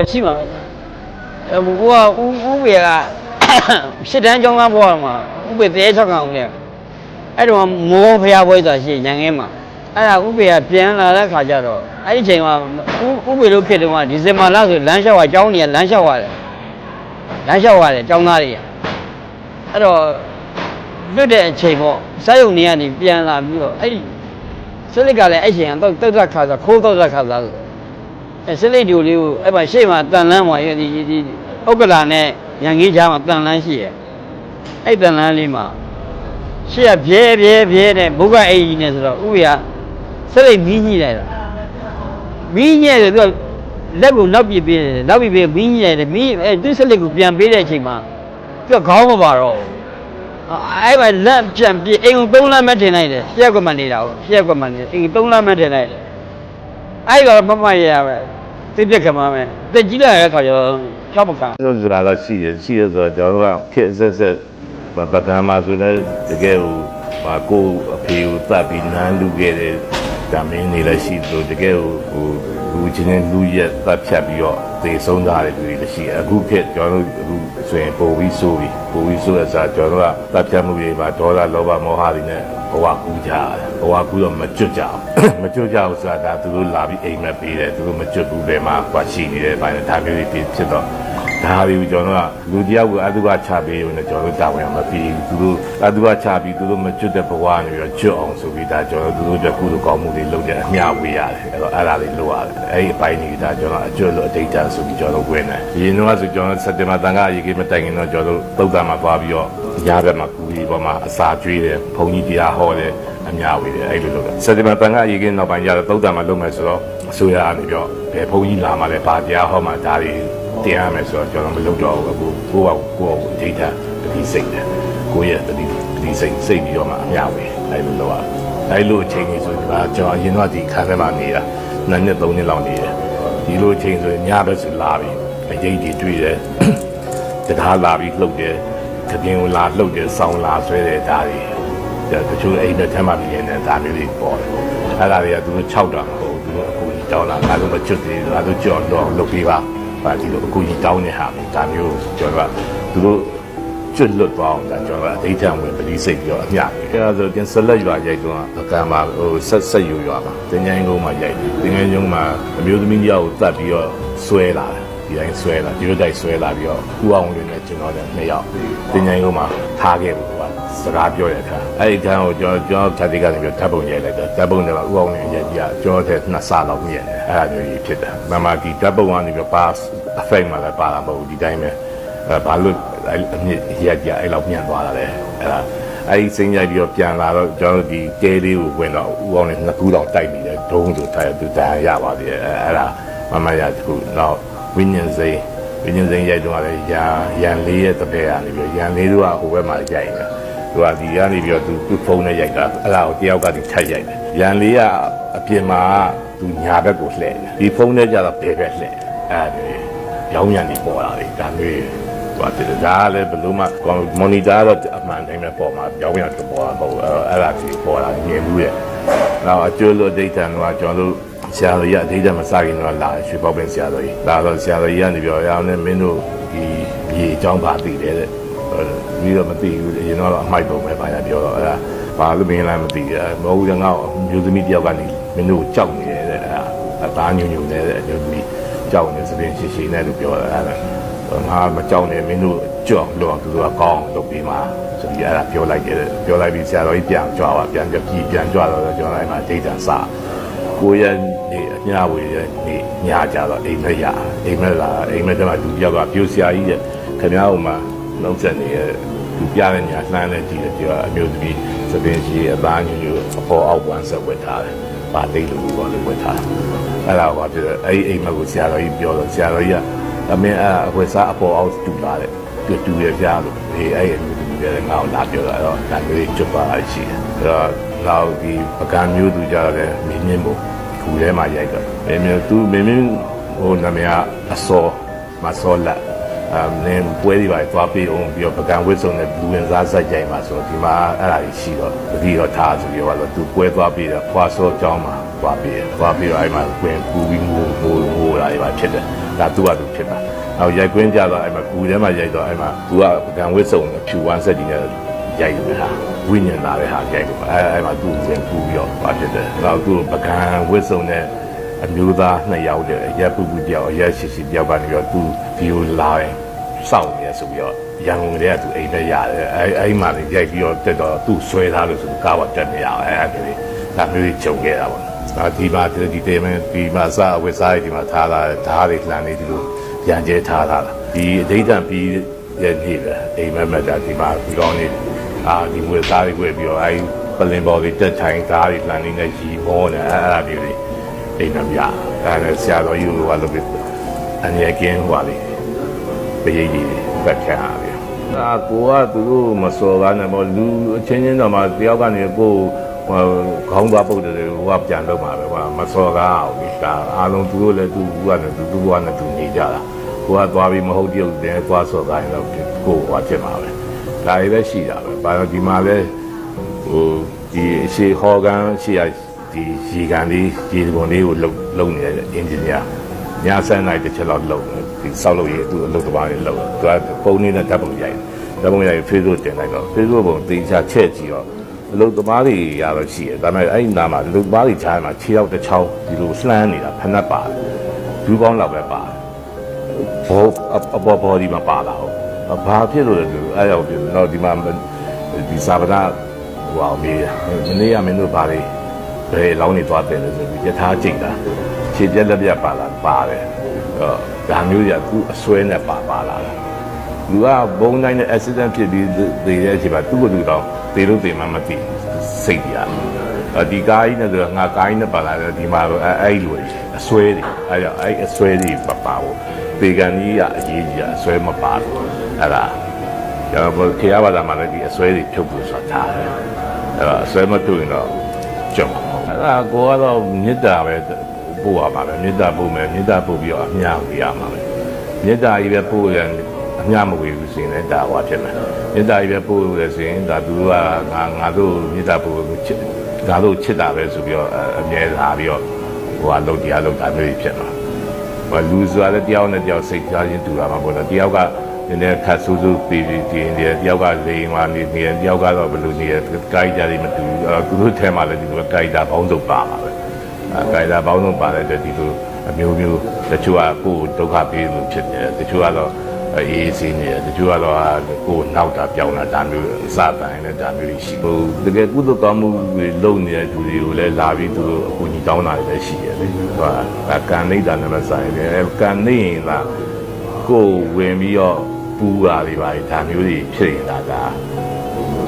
ရှိမှာအဲဘုရားဦးဦးပေကရှစ်တန်းကျောင်းသားဘွားမှာဥပေတဲ၆ကောင်လေအဲ့တော့မောဖျားပွဲဆိုတာရှိညံငင်းမှာအဲ့ဒါဥပေကပြန်လာတဲ့ခါကျတော့အဲ့ဒီချိန်မှာဥဥပေလို့ဖြစ်တော့ဒီဇင်ဘာလဆိုလမ်းလျှောက်အကြောင်းနေလမ်းလျှောက်ရတယ်လမ်းလျှောက်ရတယ်ကျောင်းသားတွေကအဲ့တော့လွတ်တဲ့အချိန်ပေါ့စာရုံနေကနေပြန်လာပြီးတော့အဲ့ဒီဆွလစ်ကလည်းအဲ့ချိန်ကတော့တုတ်တက်ခါဆိုခိုးတုတ်တက်ခါဆို အဲဆွလစ်ဒီကိုလေးကိုအဲ့မှာရှေ့မှာတန်လန်းမှာဒီဒီဒီဥက္ကလာနဲ့ရန်ကြီးချားမှာတန်လန်းရှိရဲ့အဲ့တန်လန်းလေးမှာရှေ့ကပြဲပြဲပြဲနဲ့ဘုကအိမ်ကြီးနဲ့ဆိုတော့ဥပ္ပယဆွလစ်မီးညှိလိုက်တာမီးညှိတယ်သူကလက်ကိုနောက်ပြပေးတယ်နောက်ပြပေးမီးညှိတယ်မီးအဲသူဆွလစ်ကိုပြန်ပေးတဲ့အချိန်မှာသူကခေါင်းမပါတော့ဘူးအဲ့မှာလက်ပြန်ပြေအိမ်ကို၃လမ်းမထင်လိုက်တယ်ပြက်ကမှနေတာဟုတ်ပြက်ကမှနေအိမ်၃လမ်းမထင်လိုက်တယ် အဲ့တော့မမရရပဲတိပြက်ကမှပဲတက်ကြီးလာတဲ့ခါကျတော့ချောက်ပကံဆိုဆိုတာတော့ရှိတယ်ရှိရဆိုတော့ကျွန်တော်တို့ကဖြစ်ဆက်ဆက်ပပကံမှာဆိုလည်းတကယ်ဟိုဟာကိုယ်အဖေကိုတတ်ပြီးနန်းလူခဲ့တဲ့ကမင်းနေလည်းရှိသလိုတကယ်ဟိုဟိုလူချင်းနဲ့လူရက်တတ်ဖြတ်ပြီးတော့သေဆုံးသွားတဲ့လူတွေလည်းရှိတယ်အခုခေတ်ကျွန်တော်တို့အခုဆိုရင်ပိုပြီးဆိုပြီးပိုပြီးဆိုရစားကျွန်တော်တို့ကတတ်ဖြတ်မှုတွေမှာဒေါသလောဘမောဟတွေနဲ့ဘဝကူးကြတယ်ဘဝကူးတော့မကျွတ်ကြအောင် မကျွတ်ကြအောင်ဆိုတာဒါသူတို့လာပြီးအိမ်မက်ပေးတယ်သူတို့မကျွတ်ဘူးဘယ်မှာကွာရှိနေတယ်ဘာလဲဒါမျိုးတွေဖြစ်တော့ ဒါတွေကိုကျွန်တော်ကလူတယောက်ကိုအတုကချပေးရုံနဲ့ကျွန်တော်တို့တာဝန်မပြီးဘူးသူတို့အတုကချပြီးသူတို့မကျွတ်တဲ့ဘဝနေပြီးတော့ကျွတ်အောင်ဆိုပြီးဒါကျွန်တော်တို့သူတို့အတွက်ကုသိုလ်ကောင်းမှုတွေလုပ်တဲ့အမျှဝေရတယ်အဲ့တော့အဲ့ဒါတွေလုပ်ရတယ်အဲ့ဒီအပိုင်းကြီးဒါကျွန်တော်အကျွတ်လို့အတိတ်တဆိုပြီးကျွန်တော်ဝင်တယ်ဒီရင်တော့ဆိုကျွန်တော်စက်တင်ဘာတန်ခါရေကြီးမတိုင်ခင်တော့ကျွန်တော်တို့သုတ်တံမှာသွားပြီးတော့ညဘက်မှာကူကြီးပေါ်မှာအစာကျွေးတယ်ဘုံကြီးတရားဟောတယ်အများဝေတယ်အဲ့လိုလုပ်တယ်စက်တင်ဘာတန်ခါရေကြီးနောက်ပိုင်းကျတော့သုတ်တံမှာလုပ်မယ်ဆိုတော့အစိုးရအနေပြီးတော့ဘယ်ဘုံကြီးလာမှလဲဘာတရားဟောမှဒါတွေ တင်ရမယ်ဆိုတော့ကျွန်တော်မလုပ်တော့ဘူးအခုကိုယ့်ဘာကိုယ်ကိုဒိဋ္ဌာတတိစိတ်တယ်ကိုယ့်ရဲ့တတိတတိစိတ်စိတ်ပြီးတော့မှအများပဲအဲလိုလုပ်ရအဲလိုအချိန်ကြီးဆိုတော့ကျွန်တော်အရင်တော့ဒီခန်းထဲမှာနေတာနှစ်နှစ်သုံးနှစ်လောက်နေတယ်ဒီလိုအချိန်ဆိုရင်ညဘက်ဆိုလာပြီအရေးကြီးတွေ့တယ်တရားလာပြီးလှုပ်တယ်ခပြင်းကိုလာလှုပ်တယ်ဆောင်းလာဆွဲတယ်ဒါတွေတချို့အိမ်နဲ့ထဲမှာပြင်းနေတာမျိုးတွေပေါ်တယ်အဲ့ဒါတွေကသူတို့6တာမဟုတ်ဘူးသူတို့အခုကြီးတောင်းလာငါတို့မချွတ်သေးဘူးငါတို့ကြော်တော့လုပ်ပြီးပါ ပါဒီလိုအခုကြီးတောင်းနေဟာဒါမျိုးကျွန်တော်ကသူတို့ကျွတ်လွတ်သွားအောင်ဒါကျွန်တော်ကအဋ္ဌံဝင်ပတိစိတ်ပြီးတော့အမျှအဲဒါဆိုတင်ဆက်လက်ရွာရိုက်တော့အကံမှာဟိုဆက်ဆက်ယူရွာမှာတင်ငိုင်းကုန်းမှာရိုက်တယ်တင်ငိုင်းကုန်းမှာအမျိုးသမီးယောက်ကိုတတ်ပြီးတော့ဆွဲလာတယ်ဒီတိုင်းဆွဲလာဒီလိုတိုက်ဆွဲလာပြီးတော့ကူအောင်လွင်နဲ့ကျွန်တော်တို့နှစ်ယောက်တင်ငိုင်းကုန်းမှာထားခဲ့ဘူးကွာ စကားပြောတဲ့အခါအဲ့ဒီကံကိုကျွန်တော်ကျွန်တော်ဓာတ်တိကနေပြီးဓာတ်ပုံရိုက်လိုက်တော့ဓာတ်ပုံတွေကဥအောင်လွင်ရဲ့ကြီးကကျွန်တော်တဲ့နှစ်ဆလောက်မြင်တယ်အဲ့ဒါမျိုးကြီးဖြစ်တယ်မမကြီးဓာတ်ပုံကနေပြီးပါ effect မှာလည်းပါတာမဟုတ်ဘူးဒီတိုင်းပဲအဲဘာလို့အဲ့အမြင့်ရက်ကြအဲ့လောက်မြန်သွားတာလဲအဲ့ဒါအဲ့ဒီစိမ့်ရိုက်ပြီးတော့ပြန်လာတော့ကျွန်တော်တို့ဒီကဲလေးကိုဝင်တော့ဦးအောင်နဲ့နှစ်ခုတောင်တိုက်နေတယ်ဒုံးဆိုတိုက်သူတန်ရပါသေးတယ်အဲ့အဲ့ဒါမမရတခုတော့ဝိညာဉ်စိမ့်ဝိညာဉ်စိမ့်ရိုက်တော့လည်းရန်ရန်လေးရဲ့တပည့်ကနေပြီးရန်လေးတို့ကဟိုဘက်မှာရိုက်နေ သူကဒီကနေပြီးတော့သူသူ့ဖုန်းနဲ့ရိုက်တာအဲ့ဒါကိုတယောက်ကဒီထက်ရိုက်တယ်ရန်လေးကအပြင်မှာသူညာဘက်ကိုလှည့်တယ်ဒီဖုန်းနဲ့ကြတော့ဘယ်ဘက်လှည့်အဲ့ဒါရောင်းရံနေပေါ်လာတယ်ဒါမျိုးသွားတယ်ဒါလည်းဘယ်လိုမှမော်နီတာတော့အမှန်တိုင်းပဲပေါ်မှာရောင်းရံတော့ပေါ်တာမဟုတ်ဘူးအဲ့ဒါကြီးပေါ်လာမြင်ဘူးရဲ့နောက်အကျွလို့ဒိဋ္ဌံတော့ကျွန်တော်တို့ဆရာတော်ကြီးအဒိဋ္ဌံမစခင်တော့လာရွှေပေါပင်ဆရာတော်ကြီးလာတော့ဆရာတော်ကြီးကနေပြောရအောင်နဲ့မင်းတို့ဒီမြေအကြောင်းပါသိတယ်တဲ့ ပြီးတော့မသိဘူးအရင်တော့အမိုက်ပုံပဲပါရပြောတော့အဲ့ဒါဘာလို့မင်းလည်းမသိဘူးမဟုတ်ဘူးငါ့မျိုးသမီးတယောက်ကနေမင်းတို့ကြောက်နေတယ်တဲ့အဲ့ဒါအသားညွညွနေတဲ့မျိုးသမီးကြောက်နေစပင်းရှိရှိနဲ့လို့ပြောတာအဲ့ဒါငါမကြောက်နဲ့မင်းတို့ကြောက်လို့သူကကောင်းလုပ်ပြီးမှဆိုပြီးအဲ့ဒါပြောလိုက်တယ်ပြောလိုက်ပြီးဆရာတော်ကြီးပြန်ကြွားပါပြန်ကြည့်ပြန်ကြွားတော့ကျွန်တော်အဲ့မှာဒိဋ္ဌာစကိုရနေအညာဝေရနေညာကြတော့အိမ်မက်ရအိမ်မက်လာအိမ်မက်တမှာသူတယောက်ကပြိုဆရာကြီးတဲ့ခင်ဗျားဟိုမှာ နှုတ်ဆက်နေတဲ့သူပြတဲ့ညာလှမ်းနေကြည့်တယ်ပြောအမျိုးသမီးသပင်းရှိအသားညူညူအပေါ်အောက်ဝမ်းဆက်ဝတ်ထားတယ်ပါသိလို့ဘောလို့ဝတ်ထားတယ်အဲ့ဒါကပြအဲ့ဒီအိမ်မက်ကိုဆရာတော်ကြီးပြောတော့ဆရာတော်ကြီးကအမင်းအဲ့အခွေစားအပေါ်အောက်တူလာတဲ့ပြတူရပြလို့အေးအဲ့ဒီပြောတယ်ငါ့ကိုလာပြောတော့ဒါမျိုးကျွတ်ပါရှိတယ်အဲ့တော့နောက်ဒီပကံမျိုးသူကြတယ်မင်းမင်းမို့ခုထဲမှာရိုက်တော့မင်းမင်းသူမင်းမင်းဟိုနာမည်ကအစောမစောလက် အမ်နင်းပွဲဒီပါသွားပြီးအောင်ပြီးတော့ပကံဝစ်စုံနဲ့လူဝင်စားဆက်ကြိုင်မှာဆိုတော့ဒီမှာအဲ့ဒါကြီးရှိတော့တတိတော့ထားဆိုပြီးတော့သူပွဲသွားပြီးတော့ခွာစောကြောင်းမှာသွားပြီးသွားပြီးတော့အဲ့မှာကွင်ပူပြီးငိုငိုငိုလာတွေပါဖြစ်တယ်ဒါသူ့ဟာသူဖြစ်တာနောက်ရိုက်ကွင်းကြတော့အဲ့မှာကူထဲမှာရိုက်တော့အဲ့မှာသူကပကံဝစ်စုံဖြူဝမ်းဆက်ကြီးနဲ့ရိုက်တယ်ဟာဝိညာဉ်လာတဲ့ဟာရိုက်လို့အဲ့အဲ့မှာသူ့ဝင်ပူပြီးတော့ပါဖြစ်တယ်နောက်သူ့ပကံဝစ်စုံနဲ့အမျိုးသားနှစ်ယောက်တည်းအရက်ပူပူတယောက်အရက်ရှိရှိတယောက်ကနေပြီးတော့သူဒီကိုလာရင် စောင့်နေရဆိုပြီးတော့ရန်ကုန်ကလေးကသူအိမ်ထဲရတယ်အဲ့အဲ့မှာလည်းရိုက်ပြီးတော့တက်တော့သူ့ဆွဲထားလို့ဆိုကားပေါ်တက်နေရအောင်အဲ့အဲ့ဒီဒါမျိုးကြီးကြုံခဲ့တာပေါ့ဒါဒီမှာဒီတေမင်းဒီမှာစာဝစ်စားဒီမှာထားလာဓာတ်တွေလှန်နေဒီလိုရန်ကျဲထားလာတာဒီအဋိဌံပြီးရဲ့နေ့ပဲအိမ်မက်မက်တာဒီမှာဒီကောင်းနေအာဒီဝစ်စားတွေဝယ်ပြီးတော့အဲ့ပလင်ဘော်တွေတက်ထိုင်ဓာတ်တွေလှန်နေနဲ့ရီမောနေအဲ့အဲ့မျိုးတွေအိမ်မက်ရအဲ့ဒါဆရာတော်ယူကလုပ်ပြီးအနေကင်းဟွာလေး ပရိတ်ကြီးပတ်ချာတယ်အာကိုကသူတို့မစော်ကားနဲ့ပေါ့လူအချင်းချင်းတော့မှတယောက်ကနေကိုဟိုခေါင်းသွားပုတ်တယ်ဟိုကပြန်တော့မှာပဲကွာမစော်ကားအောင်ဒီကအားလုံးသူတို့လည်းသူကလည်းသူသူကလည်းသူနေကြတာကိုကသွားပြီးမဟုတ်တယောက်တည်းသွားစော်ကားရင်တော့ကိုဟိုဖြစ်မှာပဲဒါတွေပဲရှိတာပဲဘာလို့ဒီမှာလဲဟိုဒီအရှိဟော်ကန်ရှိရဒီရေကန်လေးရေကုန်လေးကိုလုံလုံနေတဲ့အင်ဂျင်နီယာ ညာဆန်းနိုင်တစ်ချက်လောက်လုံတယ်ဒီစောက်လို့ရသူအလုပ်သမားတွေလုံတယ်သူကပုံနေနဲ့ဓာတ်ပုံရိုက်တယ်ဓာတ်ပုံရိုက် Facebook တင်လိုက်တော့ Facebook ပုံတင်ချချက်ကြည့်တော့အလုပ်သမားတွေရတော့ရှိတယ်ဒါပေမဲ့အဲ့ဒီနာမှာအလုပ်သမားတွေချားမှာခြေရောက်တစ်ချောင်းဒီလိုလှမ်းနေတာဖက်နှက်ပါတယ်ဒူးပေါင်းလောက်ပဲပါတယ်ဘောအပေါ်ဘောဒီမှာပါလာဟုတ်ဘာဖြစ်လို့လဲသူအဲ့ရောက်ပြီတော့ဒီမှာဒီစာပနာဟိုအောင်မေးမနေ့ကမင်းတို့ဘာတွေဘယ်လောင်းနေသွားတယ်လဲဆိုပြီးယထာကြိတ်တာ ခြေပြက်လက်ပြက်ပါလာပါတယ်တော့ဒါမျိုးကြီးကသူအစွဲနဲ့ပါပါလာတာလူကဘုံတိုင်းနဲ့ accident ဖြစ်ပြီးသေတဲ့အချိန်မှာသူ့ကိုယ်သူတော့သေလို့သေမှမသိစိတ်ကြီးအဒီကားကြီးနဲ့ဆိုတော့ငါကားကြီးနဲ့ပါလာတယ်ဒီမှာတော့အဲအဲ့လိုကြီးအစွဲတွေအဲ့တော့အဲ့အစွဲတွေပပါဘူးပေကန်ကြီးကအရေးကြီးအစွဲမပါဘူးအဲ့ဒါကျွန်တော်ခေယဘာသာမှာလည်းဒီအစွဲတွေဖြုတ်ဖို့ဆိုတာထားတယ်အဲ့တော့အစွဲမဖြုတ်ရင်တော့ကြုံမှာမဟုတ်ဘူးအဲ့ဒါကိုကတော့မေတ္တာပဲ ပို့ရမှာပဲမေတ္တာပို့မယ်မေတ္တာပို့ပြီးတော့အမြဝေရမှာပဲမေတ္တာကြီးပဲပို့ရင်အမျှမဝေဘူးဆိုရင်လည်းဒါဟောဖြစ်မယ်မေတ္တာကြီးပဲပို့လို့ဆိုရင်ဒါသူကငါငါတို့မေတ္တာပို့ချစ်ငါတို့ချစ်တာပဲဆိုပြီးတော့အမြဲလာပြီးတော့ဟိုအလုပ်တရားလုပ်တာမျိုးဖြစ်မှာဘာလူဆိုတာလည်းတယောက်နဲ့တယောက်စိတ်ကြားချင်းတူတာမှာပေါ့နော်တယောက်ကနည်းနည်းခတ်ဆူးဆူးပြီးပြီးဒီနေတယောက်ကလိန်မှနေနေတယောက်ကတော့ဘယ်လိုနေကိုက်ကြတယ်မတူဘူးအဲသူတို့ထဲမှာလည်းဒီလိုကိုက်တာပေါင်းစုံပါမှာပဲအဲ ကိုက်တာပေါင်းစုံပါတဲ့အတွက်ဒီလိုအမျိုးမျိုးတချို့ကကိုယ်ဒုက္ခပေးလို့ဖြစ်တယ်တချို့ကတော့အေးစင်းနေတယ်တချို့ကတော့ကိုယ်နောက်တာပြောင်းတာဒါမျိုးအစတိုင်းနဲ့ဒါမျိုးရှိဘူးတကယ်ကုသကောင်းမှုတွေလုပ်နေတဲ့သူတွေကိုလည်းလာပြီးသူတို့အကူကြီးတောင်းတာတွေလည်းရှိတယ်လေဟုတ်ကကံနေတာနဲ့မဆိုင်ဘူးကံနေရင်လားကိုယ်ဝင်ပြီးတော့ပူတာတွေပါဒါမျိုးတွေဖြစ်နေတာက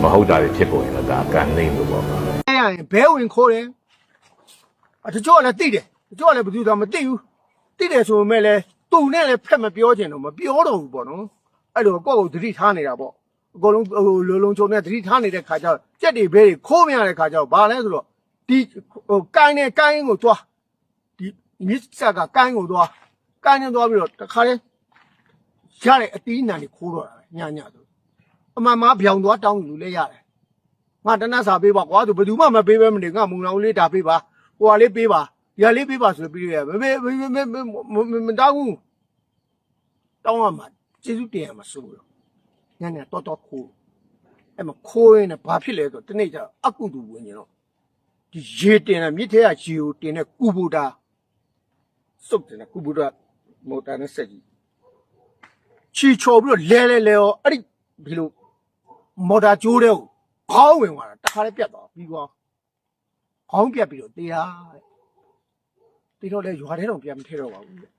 မဟုတ်တာတွေဖြစ်ပေါ်ရင်ဒါကံနေလို့ပေါ့အဲ့ရရင်ဘဲဝင်ခိုးတယ် အတချို့ကလည်းတိတယ်တချို့ကလည်းဘယ်သူတော့မတိဘူးတိတယ်ဆိုပေမဲ့လည်းသူနဲ့လည်းဖက်မပြောချင်တော့မပြောတော့ဘူးပေါ့နော်အဲ့လိုကိုယ့်ကိုယ်သတိထားနေတာပေါ့အကုန်လုံးဟိုလိုလုံးချုံနဲ့သတိထားနေတဲ့ခါကျတော့ကြက်တွေဘဲတွေခိုးမရတဲ့ခါကျတော့ဘာလဲဆိုတော့ဒီဟိုကိုင်းနဲ့ကိုင်းကိုသွားဒီမစ်ဆာကကိုင်းကိုသွားကိုင်းနဲ့သွားပြီးတော့တခါလဲရတဲ့အတီးနံတွေခိုးတော့တာပဲညညဆိုအမှန်မှပြောင်သွားတောင်းလူလည်းရတယ်ငါတနတ်စာပေးပါကွာသူဘယ်သူမှမပေးပဲမနေငါမုံလောင်လေးဒါပေးပါ ဟိုဟာလေးပေးပါဒီဟာလေးပေးပါဆိုပြီးရမမေမမေမမတောင်းဘူးတောင်းရမှာကျေးဇူးတင်ရမှာစိုးရောညနေတော့တော့ခိုးအဲ့မခိုးရင်လည်းဘာဖြစ်လဲဆိုတော့တနေ့ကျတော့အကုတူဝင်ရင်တော့ဒီရေတင်တဲ့မြစ်ထဲကရေကိုတင်တဲ့ကုဘူတာစုပ်တင်တဲ့ကုဘူတာမော်တာနဲ့ဆက်ကြီးချီချော်ပြီးတော့လဲလဲလဲရောအဲ့ဒီဒီလိုမော်တာကျိုးတဲ့ကိုခေါင်းဝင်သွားတာတခါလေးပြတ်သွားပြီးသွား ခေါင်းပြတ်ပြီးတော့တရားတဲ့တီတော့လဲရွာထဲတော့ပြန်မထဲတော့ပါဘူးတဲ့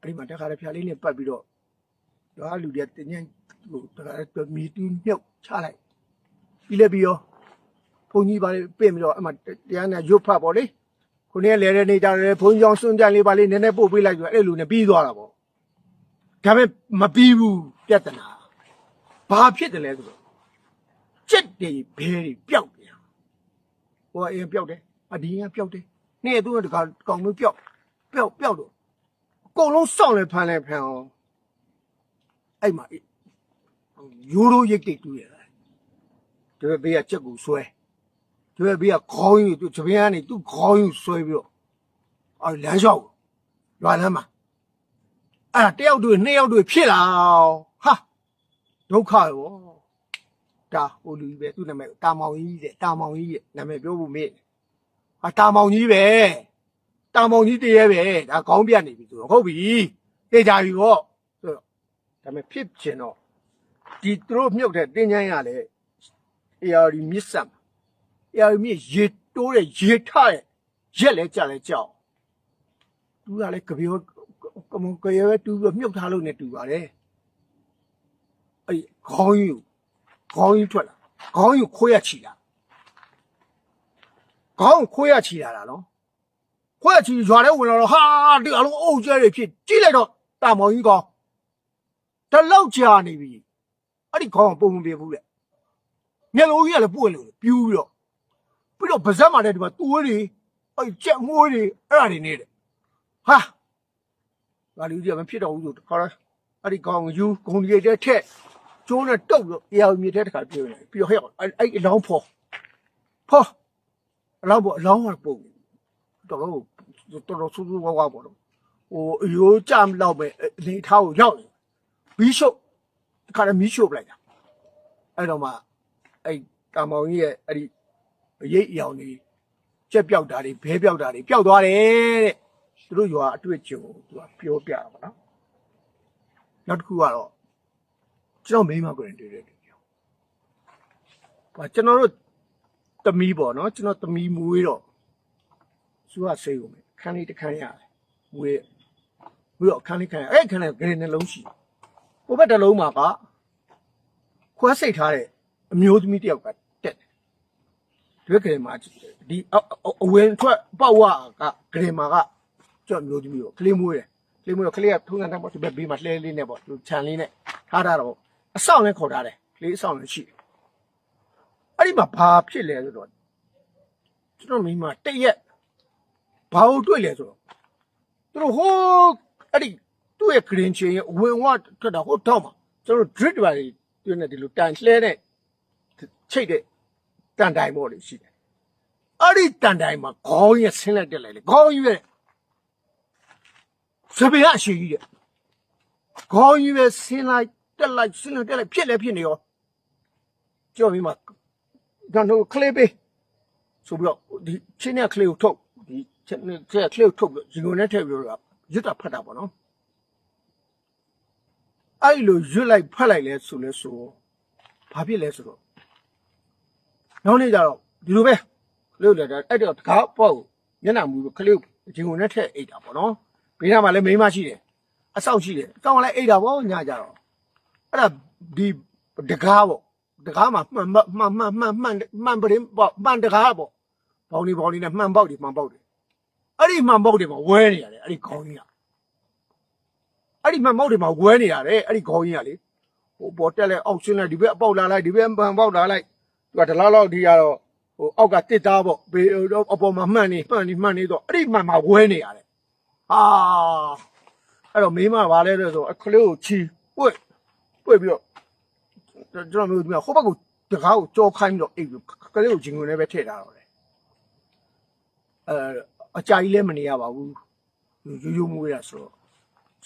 အဲ့ဒီမှာတခါလေးဖျားလေးနဲ့ပတ်ပြီးတော့ရွာလူတွေတင်းញိုင်းဟိုတခါလေးမီတူးမြုပ်ချလိုက်ပြီးလဲပြီးရောဘုန်းကြီးပါလေးပြင်ပြီးတော့အဲ့မှာတရားနဲ့ရုပ်ဖတ်ပေါ့လေခုနေ့လဲတဲ့နေကြတယ်ဘုန်းကြီးအောင်စွန့်ကြလေးပါလေးနည်းနည်းပို့ပေးလိုက်ဆိုအဲ့လိုနဲ့ပြီးသွားတာပေါ့ဒါပေမဲ့မပြီးဘူးပြဿနာဘာဖြစ်တယ်လဲဆိုတော့ကြက်တွေဘဲတွေပျောက်တယ် ဟိုကအရင်ပျောက်တယ်အဒီရင်ကပျောက်တယ်နေ့သူကတကောင်ကောင်မျိုးပျောက်ပျောက်ပျောက်တော့အကုန်လုံးစောင့်လဲဖမ်းလဲဖမ်းအောင်အဲ့မှာယူရိုရိတ်တိတ်တူးရတယ်ဒီဘက်ဘေးကကြက်ကိုဆွဲဒီဘက်ဘေးကခေါင်းယူသူတပင်းကနေသူ့ခေါင်းယူဆွဲပြီးတော့အော်လမ်းလျှောက်ရွာလမ်းမှာအဲ့ဒါတယောက်တွေ့နှစ်ယောက်တွေ့ဖြစ်လာဟာဒုက္ခရော ဒါဟိုလူကြီးပဲသူ့နာမည်တာမောင်ကြီးတဲ့တာမောင်ကြီးရဲ့နာမည်ပြောဖို့မေ့ဟာတာမောင်ကြီးပဲတာမောင်ကြီးတည်းရဲ့ပဲဒါခေါင်းပြတ်နေပြီဆိုတော့ဟုတ်ပြီသိကြပြီပေါ့ဆိုတော့ဒါပေမဲ့ဖြစ်ချင်တော့ဒီသူတို့မြုပ်တဲ့တင်းချမ်းရလေ AR မြစ်ဆမ် AR မြစ်ရေတိုးတဲ့ရေထတဲ့ရက်လဲကြလဲကြောက်သူကလည်းကြပြောကမကရဲပဲတူပြီးမြုပ်ထားလို့ ਨੇ တူပါတယ်အဲ့ခေါင်းယူ ခေါင်းယူထွက်လာခေါင်းယူခိုးရချီလာခေါင်းခိုးရချီလာတာနော်ခိုးရချီရွာထဲဝင်လာတော့ဟာဒီအလုံးအုပ်ကျဲတွေဖြစ်ကြည့်လိုက်တော့တာမောင်ကြီးကောင်တလောက်ကြာနေပြီအဲ့ဒီခေါင်းကပုံမပြေဘူးလေမျက်လုံးကြီးကလည်းပွင့်လို့ပြူးပြီးတော့ပြီးတော့ဗဇက်မှာလည်းဒီမှာသွေးတွေအဲ့ကြက်ငွေးတွေအဲ့ဒါတွေနေတယ်ဟာငါလူကြီးကမဖြစ်တော့ဘူးဆိုခါအဲ့ဒီကောင်ယူဂုံကြီးတဲ့ထက် ကျိုးနဲ့တုတ်လို့အေယာမြေတဲ့တခါပြေးနေပြီးတော့ဟဲ့အဲ့အဲ့အလောင်းဖော်ဖော်အလောင်းပေါ့အလောင်းကပုံတော်တော်တော်တော်ဆူဆူဝါဝါပေါ့တော့ဟိုအယိုးကြမ်းလောက်ပဲလေထားကိုရောက်နေဘီရှုပ်တခါလည်းမီးရှို့ပလိုက်တာအဲ့တော့မှအဲ့ကာမောင်ကြီးရဲ့အဲ့ဒီရိတ်အယောင်တွေကြက်ပြောက်တာတွေဘဲပြောက်တာတွေပျောက်သွားတယ်တဲ့သူတို့ရွာအတွေ့အကြုံကိုသူကပြောပြတာပါနော်နောက်တစ်ခုကတော့ ကျွန်တော်မိန်းမကိုရင်တွေ့တယ်တူပြောဘာကျွန်တော်တို့တမီးပေါ့နော်ကျွန်တော်တမီးမွေးတော့သူကစိတ်ကုန်မယ်ခန်းလေးတစ်ခန်းရတယ်မွေးပြီးတော့ခန်းလေးခန်းရအဲ့ခန်းလေးဂရင်နှလုံးရှိဟိုဘက်တစ်လုံးမှာကခွဲစိတ်ထားတဲ့အမျိုးသမီးတယောက်ကတက်တယ်ဒီဘက်ကလေးမှာဒီအဝင်ထွက်ပေါ့ဝကဂရေမာကကြော့မျိုးသမီးကိုကလေးမွေးတယ်ကလေးမွေးတော့ကလေးကထုံးစံတိုင်းပေါ့ဒီဘက်ဘေးမှာလှဲလေးနဲ့ပေါ့သူခြံလေးနဲ့ထားတာတော့ အဆောင်နဲ့ခေါ်ထားတယ်ကလေးအဆောင်နဲ့ရှိတယ်အဲ့ဒီမှာဘာဖြစ်လဲဆိုတော့ကျွန်တော်မိမတရက်ဘာလို့တွေ့လဲဆိုတော့သူတို့ဟိုးအဲ့ဒီသူ့ရဲ့ဂရင်ချင်းရဲ့အဝင်ဝထွက်တာဟိုတော့မှာကျွန်တော် drip တွေပါတွေနဲ့ဒီလိုတန်လှဲတဲ့ချိတ်တဲ့တန်တိုင်ပေါ့လေရှိတယ်အဲ့ဒီတန်တိုင်မှာခေါင်းရဆင်းလိုက်တက်လိုက်လေခေါင်းကြီးရဲ့စပယ်အရှိကြီးတဲ့ခေါင်းကြီးပဲဆင်းလိုက် တက်လိုက်ဆင်းလိုက်တက်လိုက်ဖြစ်လဲဖြစ်နေရောကြောက်ပြီးမှတော့ကလေးပေးဆိုပြီးတော့ဒီချင်းနဲ့ကလေးကိုထုတ်ဒီချင်းနဲ့ကလေးကိုထုတ်ပြီးဒီကိုနဲ့ထည့်ပြီးတော့ရွတ်တာဖတ်တာပေါ့နော်အဲ့လိုရွတ်လိုက်ဖတ်လိုက်လဲဆိုလဲဆိုဘာဖြစ်လဲဆိုတော့နောက်နေ့ကျတော့ဒီလိုပဲကလေးလည်းအဲ့တော့တကားပေါ့ကိုမျက်နှာမူပြီးကလေးကိုဂျင်ကုန်နဲ့ထည့်အိတ်တာပေါ့နော်ဘေးနားမှာလည်းမိန်းမရှိတယ်အဆောက်ရှိတယ်အဆောက်ကလည်းအိတ်တာပေါ့ညကြတော့ အဲ့ဒါဒီတကားပေါ့တကားမှာမှန်မှန်မှန်မှန်မှန်မှန်ပရင်ပေါ့မှန်တကားပေါ့ဘောင်းဒီဘောင်းဒီနဲ့မှန်ပေါက်ဒီမှန်ပေါက်ဒီအဲ့ဒီမှန်ပေါက်ဒီမှာဝဲနေရတယ်အဲ့ဒီခေါင်းကြီးကအဲ့ဒီမှန်ပေါက်ဒီမှာဝဲနေရတယ်အဲ့ဒီခေါင်းကြီးကလေဟိုပေါ်တက်လဲအောက်ရှင်းလိုက်ဒီဘက်အပေါက်လာလိုက်ဒီဘက်မှန်ပေါက်လာလိုက်သူကတလားလောက်ဒီကတော့ဟိုအောက်ကတစ်သားပေါ့ဘေးအပေါ်မှာမှန်နေမှန်နေမှန်နေတော့အဲ့ဒီမှန်မှာဝဲနေရတယ်ဟာအဲ့တော့မိမပါလဲလို့ဆိုအခလေးကိုချီပွတ် ပွတ်ပြီးတော့ကျွန်တော်မျိုးဒီမှာဟိုဘက်ကိုတကားကိုကြောခိုင်းပြီးတော့အိပ်ပြီးကလေးကိုဂျင်ကုန်နဲ့ပဲထည့်ထားတော့တယ်အဲအကြာကြီးလည်းမနေရပါဘူးရိုးရိုးမွေးရဆိုတော့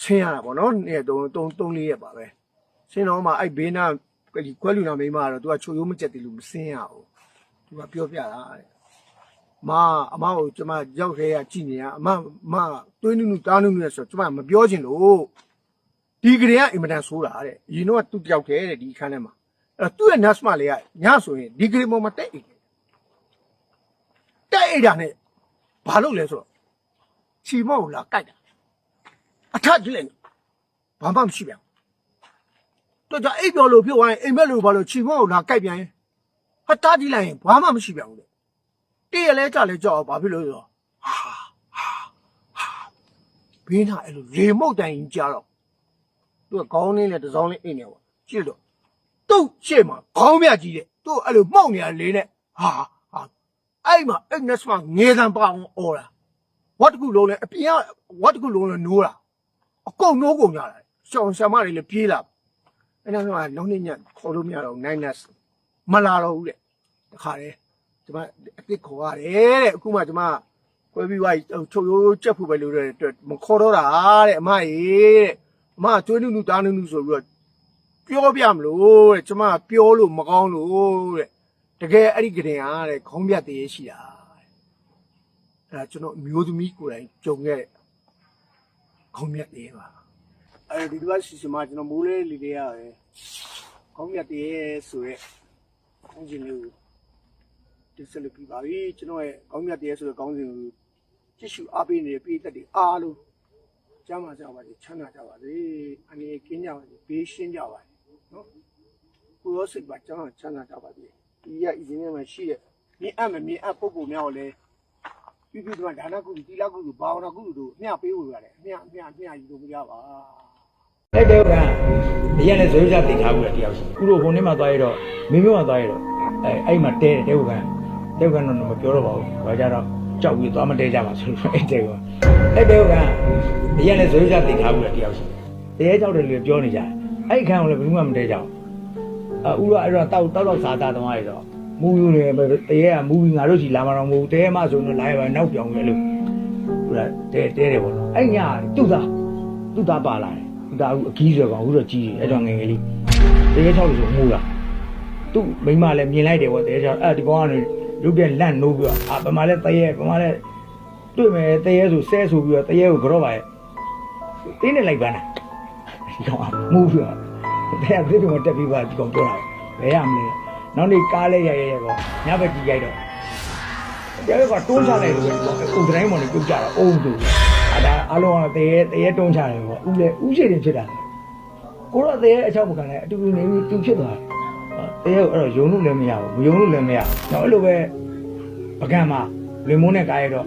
ဆင်းရတာပေါ့နော်နေ့တုံးတုံးတုံးလေးရက်ပါပဲဆင်းတော့မှအဲ့ဘေးနားဒီခွဲလူနာမိန်းမကတော့ तू ကချိုရိုးမကျက်တယ်လို့မစင်းရဘူး तू ကပြောပြတာတဲ့မအမကိုကျမရောက်ခဲ့ရကြည့်နေရအမမသွေးနုနုတားနုနုနဲ့ဆိုကျမမပြောချင်လို့ ဒီကလေးကအင်မတန်ဆိုးတာတဲ့ရင်းတော့ तू တယောက်တည်းတဲ့ဒီခန်းထဲမှာအဲ့တော့သူ့ရဲ့ nurse မလေးကညဆိုရင်ဒီကလေးပေါ်မှာတက်အိတ်တယ်တက်အိတ်တာနဲ့ဘာလုပ်လဲဆိုတော့ချီမောက်လာကြိုက်တာအထကြည့်လိုက်ဘာမှမရှိပြန်တော့ကြအိပ်ပျော်လို့ဖြစ်သွားရင်အိမ်မက်လို့ဘာလို့ချီမောက်လာကြိုက်ပြန်ရင်ဟာတားကြည့်လိုက်ရင်ဘာမှမရှိပြန်ဘူးလေတည့်ရလဲကြလဲကြောက်ဘာဖြစ်လို့လဲဆိုတော့ဟာဟာဟာဘေးနာအဲ့လိုလေမုတ်တိုင်ကြီးကြားတော့ သူကခေါင်းလေးနဲ့တစ်စောင်းလေးအိတ်နေပေါ့ကြည့်တော့သူ့ရှေ့မှာခေါင်းမြကြီးတဲ့သူ့အဲ့လိုမှုတ်နေရလေနဲ့ဟာဟာအဲ့မှာအဲ့နက်စမငေးတန်ပါအောင်အော်လာဝတ်တကူလုံးလဲအပြင်ကဝတ်တကူလုံးလဲနိုးတာအကုန်နိုးကုန်ကြတာရှောင်းဆာမတွေလည်းပြေးလာအဲ့ဒါကလုံးနေညခေါ်လို့မရတော့ 9ness မလာတော့ဘူးတဲ့တခါတည်းကျွန်မအစ်စ်ခေါ်ရတယ်တဲ့အခုမှကျွန်မကွဲပြီးသွားပြီချုပ်ရိုးကြက်ဖို့ပဲလို့တဲ့အတွက်မခေါ်တော့တာတဲ့အမရေတဲ့အ မကျွေးနုနုတားနုနုဆိုပြီးတော့ပြောပြမလို့တဲ့ကျမပြောလို့မကောင်းလို့တဲ့တကယ်အဲ့ဒီကရင်အားတဲ့ခေါင်းပြတ်တည်းရှိတာတဲ့အဲ့ဒါကျွန်တော်အမျိုးသမီးကိုယ်တိုင်ကြုံခဲ့တဲ့ခေါင်းပြတ်တည်းပါအဲ့ဒီဒီကစီစမကျွန်တော်မိုးလေးလေးလေးရတယ်ခေါင်းပြတ်တည်းဆိုရဲခေါင်းစဉ်လေးကိုဒီဆက်လက်ပြပါပြီကျွန်တော်ရဲ့ကောင်းမြတ်တရားဆိုတဲ့ကောင်းစဉ်ကိုကြည့်ရှုအားပေးနေတဲ့ပြည်သက်တွေအားလုံး ကျမ်းမာကြပါစေချမ်းသာကြပါစေအနေကင်းကြပါစေဘေးရှင်းကြပါစေနော်ကိုယ်ရောစိတ်ပါကျမ်းမာချမ်းသာကြပါစေဒီရအရင်ကမှရှိတဲ့မြင်အပ်မမြင်အပ်ပုံပုံများကိုလည်းပြပြတော့ဒါနကုသီလကုသဘာဝနာကုသတို့အမျှပေးဖို့ရတယ်အမျှအမျှအမျှယူလို့မရပါအဲ့တဲ့ကအရင်လည်းဇွေးစားတင်ထားဘူးလေတယောက်ရှိခုတော့ဟိုနေ့မှသွားရတော့မင်းမျိုးမှသွားရတော့အဲအဲ့မှာတဲတယ်တဲဟုတ်ကန်တဲဟုတ်ကန်တော့မပြောတော့ပါဘူးဘာကြတော့ ကြောက်ပြီးသွားမတဲကြပါဆိုလို့အဲ့တဲကအဲ့တဲဟုတ်ကအရင်လည်းဇွေးစားတင်ထားဘူးလေတယောက်ရှိတဲကြောက်တယ်လို့ပြောနေကြတယ်အဲ့ခန်းကလည်းဘယ်သူမှမတဲကြဘူးအဥရအဲ့တော့တောက်တောက်တော့စားသားသွားရတော့မူယူနေတဲကမူပြီးငါတို့စီလာမတော့မဟုတ်တဲမှဆိုတော့လာရပါနောက်ပြောင်းရဲလို့ဟိုတဲတဲတယ်ပေါ့နော်အဲ့ညသူ့သားသူ့သားပါလာတယ်ဒါအခုအကြီးဆိုကောင်အခုတော့ကြီးတယ်အဲ့တော့ငယ်ငယ်လေးတရေချောက်လို့ဆိုမှုလားသူ့မိမလည်းမြင်လိုက်တယ်ဗောတရေချောက်အဲ့ဒီကောင်ကနေ လူပြက်လန့်နိုးပြီးတော့အာပမာလည်းတရေပမာလည်းတွေ့မယ်တရေဆိုဆဲဆိုပြီးတော့တရေကိုကြော့ပါရဲ့တင်းနေလိုက်ပါလားဒီကောင်မူးပြီးတော့တရေသိတယ်မတက်ပြီးပါဒီကောင်ပြောတာဘယ်ရမလဲနောက်နေ့ကားလေးရိုက်ရိုက်ပေါ့ညဘက်ကြီးရိုက်တော့တရေကတွန်းချလိုက်လို့အခုတိုင်းမော်နေပြုတ်ကြတာအုံးတူအဲဒါအလုံးကတရေတရေတွန်းချတယ်ပေါ့ဦးလေဦးရှိတယ်ဖြစ်တာကိုတော့တရေအချောက်မခံနဲ့အတူတူနေပြီးသူဖြစ်သွားတယ် တရေအဲ့တော့ယုံလို့လည်းမရဘူးမယုံလို့လည်းမရတော့အဲ့လိုပဲပကံမှာလွင်မိုးနဲ့ကားရတော့